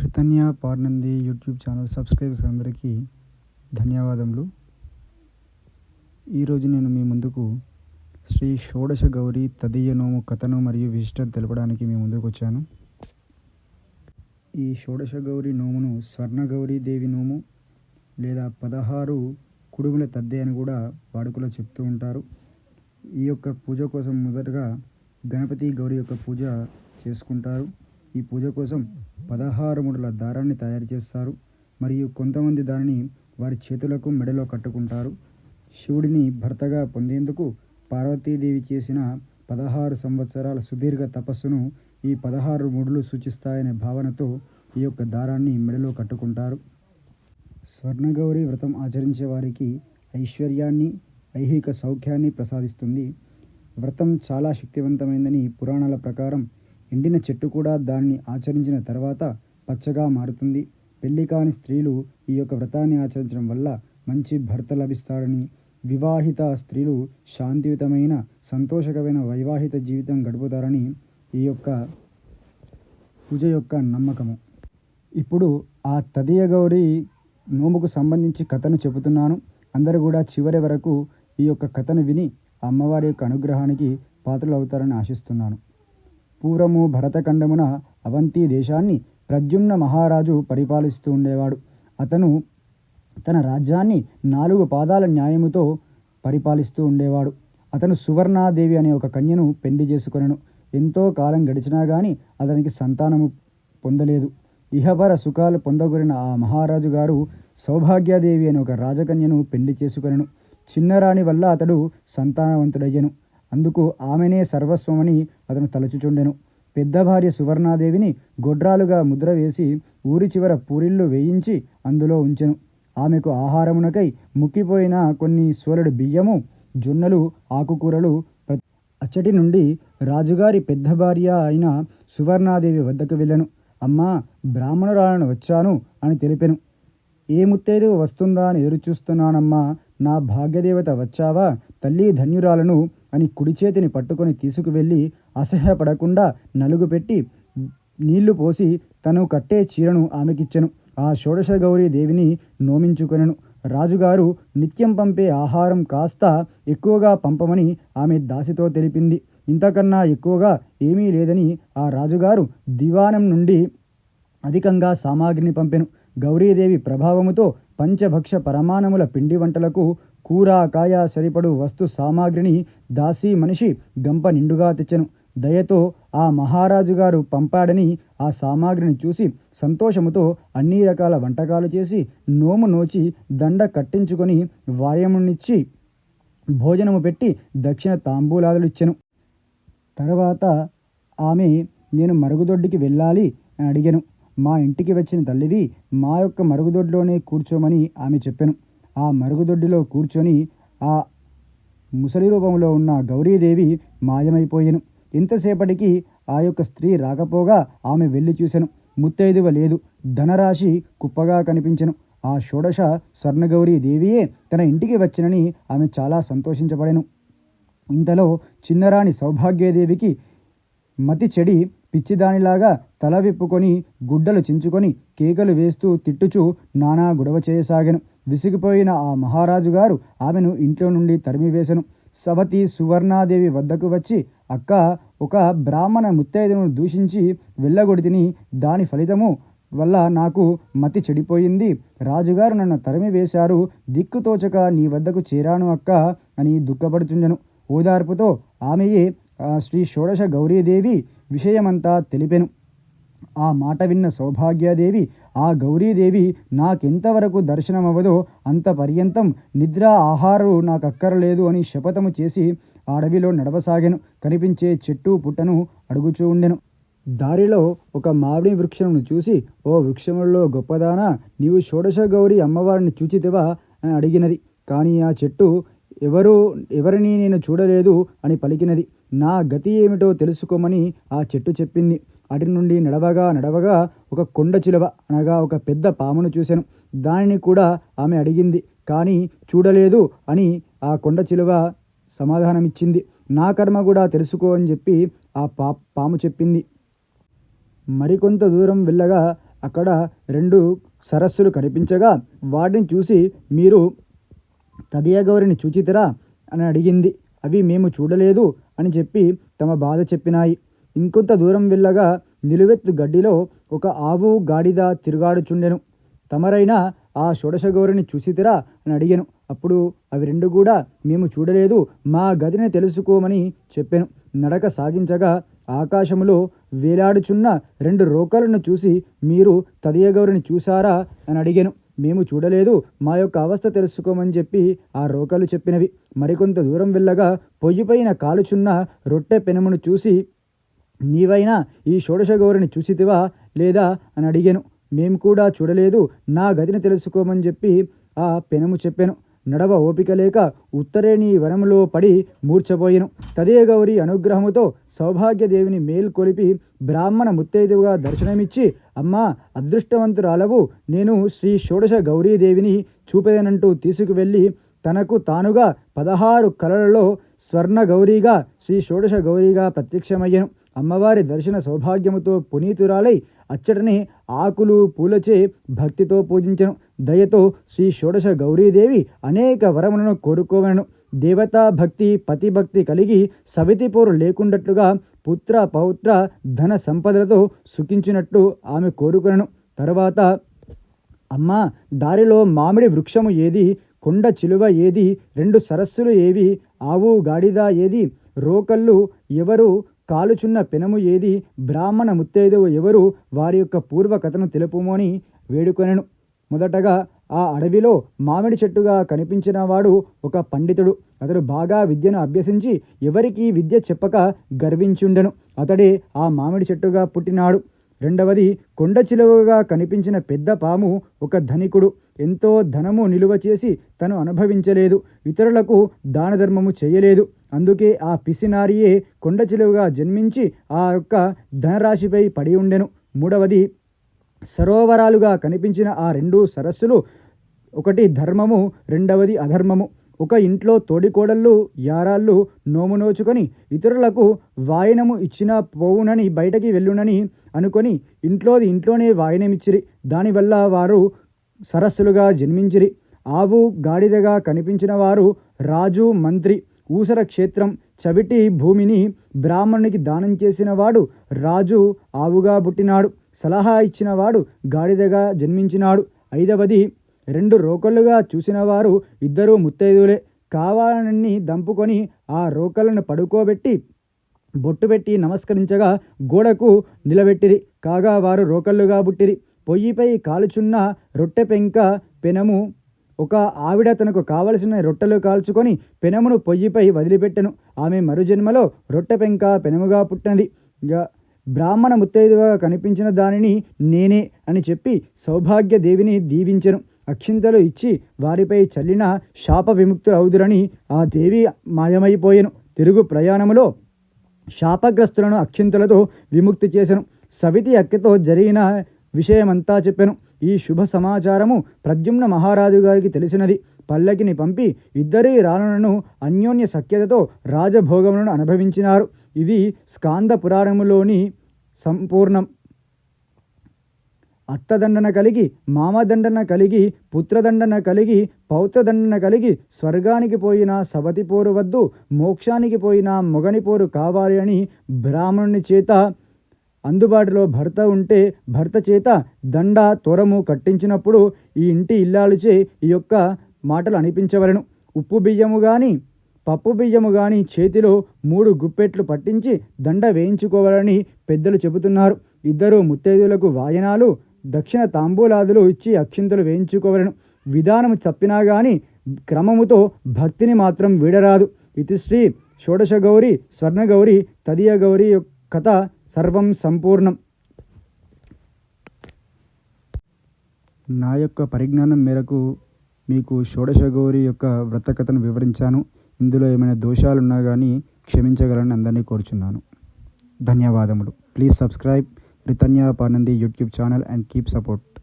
Krutanya Parnandi YouTube channel subscribers అందరికీ ధన్యవాదములు. ఈరోజు నేను మీ ముందుకు శ్రీ షోడశ గౌరి తదీయ నోము కథను మరియు విశిష్టత తెలపడానికి మీ ముందుకు వచ్చాను. ఈ షోడశ గౌరి నోమును స్వర్ణ గౌరీ దేవి నోము లేదా పదహారు కుడుముల తద్దే అని కూడా వాడుకలో చెప్తూ ఉంటారు. ఈ యొక్క పూజ కోసం మొదటగా గణపతి గౌరి యొక్క పూజ చేసుకుంటారు. ఈ పూజ కోసం పదహారు ముడుల దారాన్ని తయారు చేస్తారు. మరియు కొంతమంది దానిని వారి చేతులకు మెడలో కట్టుకుంటారు. శివుడిని భర్తగా పొందేందుకు పార్వతీదేవి చేసిన పదహారు సంవత్సరాల సుదీర్ఘ తపస్సును ఈ పదహారు ముడులు సూచిస్తాయనే భావనతో ఈ యొక్క దారాన్ని మెడలో కట్టుకుంటారు. స్వర్ణగౌరి వ్రతం ఆచరించే వారికి ఐశ్వర్యాన్ని ఐహిక సౌఖ్యాన్ని ప్రసాదిస్తుంది. వ్రతం చాలా శక్తివంతమైందని పురాణాల ప్రకారం ఎండిన చెట్టు కూడా దాన్ని ఆచరించిన తర్వాత పచ్చగా మారుతుంది. పెళ్ళి కాని స్త్రీలు ఈ యొక్క వ్రతాన్ని ఆచరించడం వల్ల మంచి భర్త లభిస్తాడని వివాహిత స్త్రీలు శాంతియుతమైన సంతోషకరమైన వైవాహిత జీవితం గడుపుతారని ఈ యొక్క పూజ యొక్క నమ్మకము. ఇప్పుడు ఆ తదియ గౌరి నోముకు సంబంధించి కథను చెబుతున్నాను. అందరూ కూడా చివరి వరకు ఈ యొక్క కథను విని అమ్మవారి యొక్క అనుగ్రహానికి పాత్రలు అవుతారని ఆశిస్తున్నాను. పూర్వము భరతఖండమున అవంతి దేశాన్ని ప్రద్యుమ్న మహారాజు పరిపాలిస్తూ ఉండేవాడు. అతను తన రాజ్యాన్ని నాలుగు పాదాల న్యాయముతో పరిపాలిస్తూ ఉండేవాడు. అతను సువర్ణాదేవి అనే ఒక కన్యను పెళ్ళి చేసుకొనెను. ఎంతో కాలం గడిచినా గాని అతనికి సంతానము పొందలేదు. ఇహపర సుఖాలు పొందగొరిన ఆ మహారాజు గారు సౌభాగ్యాదేవి అనే ఒక రాజకన్యను పెళ్ళి చేసుకొనెను. చిన్నరాణి వల్ల అతడు సంతానవంతుడయ్యను. అందుకు ఆమెనే సర్వస్వమని అతను తలచుచుండెను. పెద్ద భార్య సువర్ణాదేవిని గొడ్రాలుగా ముద్ర వేసి ఊరి చివర పూరిళ్ళు వేయించి అందులో ఉంచెను. ఆమెకు ఆహారమునకై ముక్కిపోయిన కొన్ని సోలడు బియ్యము జొన్నలు ఆకుకూరలు అచ్చటి నుండి రాజుగారి పెద్ద భార్య అయిన సువర్ణాదేవి వద్దకు వెళ్ళను. అమ్మా బ్రాహ్మణురాలను వచ్చాను అని తెలిపెను. ఏ ముత్తైదు వస్తుందా అని ఎదురుచూస్తున్నానమ్మా. నా భాగ్యదేవత వచ్చావా? తల్లి ధన్యురాలను అని కుడి చేతిని పట్టుకొని తీసుకువెళ్ళి అసహ్యపడకుండా నలుగు పెట్టి నీళ్ళు పోసి తను కట్టే చీరను ఆమెకిచ్చెను. ఆ షోడశ గౌరీ దేవిని నోమించుకొనెను. రాజుగారు నిత్యం పంపే ఆహారం కాస్త ఎక్కువగా పంపమని ఆమె దాసితో తెలిపింది. ఇంతకన్నా ఎక్కువగా ఏమీ లేదని ఆ రాజుగారు దివానం నుండి అధికంగా సామాగ్రిని పంపెను. గౌరీదేవి ప్రభావముతో పంచభక్ష పరమాణముల పిండి వంటలకు కూర కాయ సరిపడు వస్తు సామాగ్రిని దాసి మనిషి గంప నిండుగా తెచ్చెను. దయతో ఆ మహారాజు గారు పంపాడని ఆ సామాగ్రిని చూసి సంతోషముతో అన్ని రకాల వంటకాలు చేసి నోము నోచి దండ కట్టించుకొని వాయమునిచ్చి భోజనము పెట్టి దక్షిణ తాంబూలాదులు ఇచ్చెను. తర్వాత ఆమె నేను మరుగుదొడ్డికి వెళ్ళాలి అని అడిగాను. మా ఇంటికి వచ్చిన తల్లివి మా యొక్క మరుగుదొడ్లోనే కూర్చోమని ఆమె చెప్పాను. ఆ మరుగుదొడ్డిలో కూర్చొని ఆ ముసలి రూపంలో ఉన్న గౌరీదేవి మాయమైపోయాను. ఇంతసేపటికి ఆ యొక్క స్త్రీ రాకపోగా ఆమె వెళ్ళి చూసెను. ముత్తైదువ లేదు. ధనరాశి కుప్పగా కనిపించెను. ఆ షోడశ స్వర్ణగౌరీ దేవియే తన ఇంటికి వచ్చినని ఆమె చాలా సంతోషించబడెను. ఇంతలో చిన్నరాణి సౌభాగ్యదేవికి మతి చెడి పిచ్చిదానిలాగా తల విప్పుకొని గుడ్డలు చించుకొని కేకలు వేస్తూ తిట్టుచూ నానా గొడవ చేయసాగాను. విసిగిపోయిన ఆ మహారాజు గారు ఆమెను ఇంట్లో నుండి తరిమివేశను సవతి సువర్ణాదేవి వద్దకు వచ్చి అక్క ఒక బ్రాహ్మణ ముత్తైదును దూషించి వెళ్ళగొడితిని దాని ఫలితము వల్ల నాకు మతి చెడిపోయింది. రాజుగారు నన్ను తరిమి వేశారు. దిక్కుతోచక నీ వద్దకు చేరాను అక్క అని దుఃఖపడుచుండెను ఓదార్పుతో ఆమెయే శ్రీ షోడశ గౌరీదేవి విషయమంతా తెలిపెను. ఆ మాట విన్న సౌభాగ్యదేవి ఆ గౌరీదేవి నాకెంతవరకు దర్శనమవ్వదో అంత పర్యంతం నిద్ర ఆహారం నాకు అక్కరలేదు అని శపథము చేసి ఆ అడవిలో నడవసాగాను. కనిపించే చెట్టు పుట్టను అడుగుచూ ఉండెను. దారిలో ఒక మామిడి వృక్షమును చూసి ఓ వృక్షములలో గొప్పదానా? నీవు షోడశ గౌరి అమ్మవారిని చూచితివా? అని అడిగినది. కానీ ఆ చెట్టు ఎవరు ఎవరిని నేను చూడలేదు అని పలికినది. నా గతి ఏమిటో తెలుసుకోమని ఆ చెట్టు చెప్పింది. అటు నుండి నడవగా నడవగా ఒక కొండ చిలువ అనగా ఒక పెద్ద పామును చూశాను. దానిని కూడా ఆమె అడిగింది. కానీ చూడలేదు అని ఆ కొండ చిలువ సమాధానమిచ్చింది. నా కర్మ కూడా తెలుసుకో అని చెప్పి ఆ పా పాము చెప్పింది. మరికొంత దూరం వెళ్ళగా అక్కడ రెండు సరస్సులు కనిపించగా వాటిని చూసి మీరు తదియగౌరిని చూచితరా అని అడిగింది. అవి మేము చూడలేదు అని చెప్పి తమ బాధ చెప్పినాయి. ఇంకొంత దూరం వెళ్ళగా నిలువెత్తు గడ్డిలో ఒక ఆవు గాడిద తిరుగాడుచుండెను. తమరైనా ఆ షోడశగౌరిని చూసితిరా అని అడిగాను. అప్పుడు అవి రెండు కూడా మేము చూడలేదు మా గదిని తెలుసుకోమని చెప్పాను. నడక సాగించగా ఆకాశములో వేలాడుచున్న రెండు రోకలను చూసి మీరు తదియగౌరిని చూసారా అని అడిగాను. మేము చూడలేదు మా యొక్క అవస్థ తెలుసుకోమని చెప్పి ఆ రోకలు చెప్పినవి. మరికొంత దూరం వెళ్ళగా పొయ్యిపైన కాలుచున్న రొట్టె పెనమును చూసి నీవైనా ఈ షోడశ గౌరిని చూసితివా లేదా అని అడిగాను. మేము కూడా చూడలేదు. నా గదిని తెలుసుకోమని చెప్పి ఆ పెనము చెప్పాను. నడవ ఓపిక లేక ఉత్తరేణి వనములో పడి మూర్చపోయెను తదే గౌరి అనుగ్రహముతో సౌభాగ్యదేవిని మేల్కొలిపి బ్రాహ్మణ ముత్తైదువుగా దర్శనమిచ్చి అమ్మా అదృష్టవంతురాలవు. నేను శ్రీ షోడశ గౌరీదేవిని చూపేదనంటూ తీసుకువెళ్ళి తనకు తానుగా పదహారు కళలలో స్వర్ణ గౌరీగా శ్రీ షోడశ గౌరీగా ప్రత్యక్షమయ్యను. అమ్మవారి దర్శన సౌభాగ్యముతో పునీతురాలై అచ్చటనే ఆకులు పూలచే భక్తితో పూజించను. దయతో శ్రీ షోడశ గౌరీదేవి అనేక వరములను కోరుకోవలను దేవతా భక్తి పతిభక్తి కలిగి సవితిపోరు లేకుండట్లుగా పుత్ర పౌత్ర ధన సంపదలతో సుఖించినట్టు ఆమె కోరుకొనను. తర్వాత అమ్మా దారిలో మామిడి వృక్షము ఏది? కొండ చిలువ ఏది? రెండు సరస్సులు ఏవి? ఆవు గాడిద ఏది? రోకళ్ళు ఎవరు? కాలుచున్న పెనము ఏది బ్రాహ్మణ ముత్తైదువు ఎవరు వారి యొక్క పూర్వకథను తెలుపుము అని వేడుకొనెను. మొదటగా ఆ అడవిలో మామిడి చెట్టుగా కనిపించిన వాడు ఒక పండితుడు. అతడు బాగా విద్యను అభ్యసించి ఎవరికీ విద్య చెప్పక గర్వించుండెను. అతడే ఆ మామిడి చెట్టుగా పుట్టినాడు. రెండవది కొండ చిలువగా కనిపించిన పెద్ద పాము ఒక ధనికుడు. ఎంతో ధనము నిలువ చేసి తను అనుభవించలేదు. ఇతరులకు దాన ధర్మము చేయలేదు. అందుకే ఆ పిసినారియే కొండ చిలువగా జన్మించి ఆ యొక్క ధనరాశిపై పడి ఉండెను. మూడవది సరోవరాలుగా కనిపించిన ఆ రెండు సరస్సులు ఒకటి ధర్మము రెండవది అధర్మము. ఒక ఇంట్లో తోడికోడళ్ళు యారాళ్ళు నోము నోచుకొని ఇతరులకు వాయనము ఇచ్చినా పోవునని బయటకి వెళ్ళునని అనుకొని ఇంట్లోది ఇంట్లోనే వాయనమిచ్చిరి. దానివల్ల వారు సరస్సులుగా జన్మించిరి. ఆవు గాడిదగా కనిపించిన వారు రాజు మంత్రి ఊసర క్షేత్రం చవిటి భూమిని బ్రాహ్మణునికి దానం చేసినవాడు రాజు ఆవుగా పుట్టినాడు. సలహా ఇచ్చినవాడు గాడిదగా జన్మించినాడు. ఐదవది రెండు రోకళ్ళుగా చూసినవారు ఇద్దరూ ఇద్దరు కావాలని దంపుకొని ఆ రోకలను పడుకోబెట్టి బొట్టు పెట్టి నమస్కరించగా గోడకు నిలబెట్టిరి. కాగా వారు రోకళ్ళుగా పుట్టిరి. పొయ్యిపై కాలుచున్న రొట్టె పెంక పెనము ఒక ఆవిడ తనకు కావలసిన రొట్టెలు కాల్చుకొని పెనమును పొయ్యిపై వదిలిపెట్టెను. ఆమె మరుజన్మలో రొట్టె పెంక పెనముగా పుట్టినది. ఇక బ్రాహ్మణ ముత్తైదుగా కనిపించిన దానిని నేనే అని చెప్పి సౌభాగ్య దేవిని దీవించెను. అక్షింతలు ఇచ్చి వారిపై చల్లిన శాప విముక్తులవుదురని ఆ దేవి మాయమైపోయెను. తిరుగు ప్రయాణములో శాపగ్రస్తులను అక్షింతలతో విముక్తి చేసెను. సవితి అక్కతో జరిగిన విషయమంతా చెప్పాను. ఈ శుభ సమాచారము ప్రద్యుమ్న మహారాజు గారికి తెలిసినది. పల్లకిని పంపి ఇద్దరి రాణులను అన్యోన్య సఖ్యతతో రాజభోగములను అనుభవించినారు. ఇది స్కాంద పురాణములోని సంపూర్ణం. అత్తదండన కలిగి మామదండన కలిగి పుత్రదండన కలిగి పౌత్రదండన కలిగి స్వర్గానికి పోయిన సవతి పోరు వద్దు మోక్షానికి పోయిన మొగని పోరు కావాలి అని బ్రాహ్మణుని చేత అందుబాటులో భర్త ఉంటే భర్త చేత దండ తొరము కట్టించినప్పుడు ఈ ఇంటి ఇల్లాలుచే ఈ యొక్క మాటలు అనిపించవలను. ఉప్పు బియ్యము కానీ పప్పు బియ్యము కానీ చేతిలో మూడు గుప్పెట్లు పట్టించి దండ వేయించుకోవాలని పెద్దలు చెబుతున్నారు. ఇద్దరు ముత్తైదులకు వాయనాలు దక్షిణ తాంబూలాదులు ఇచ్చి అక్షింతలు వేయించుకోవలను. విధానము తప్పినా కానీ క్రమముతో భక్తిని మాత్రం వీడరాదు. ఇది శ్రీ షోడశ గౌరి స్వర్ణగౌరి తదియ గౌరి యొక్క కథ సర్వం సంపూర్ణం. నా యొక్క పరిజ్ఞానం మేరకు మీకు షోడశగౌరి యొక్క వ్రతకథను వివరించాను. ఇందులో ఏమైనా దోషాలున్నా కానీ క్షమించగలని అందరినీ కోరుచున్నాను. ధన్యవాదములు. Please subscribe Ritanya Panandi YouTube channel and keep support.